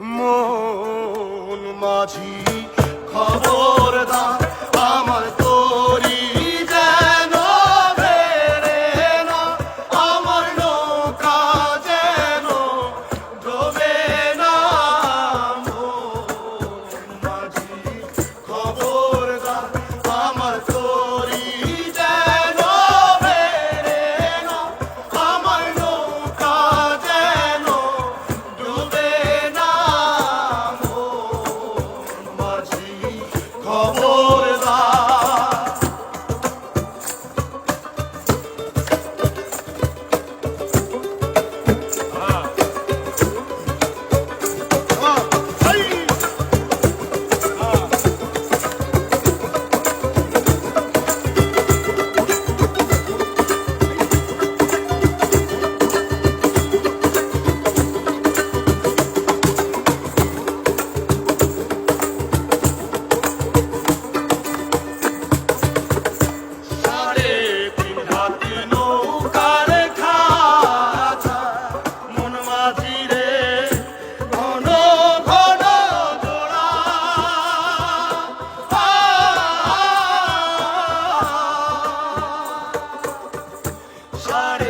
মন মাঝি খবরদার 好。Hare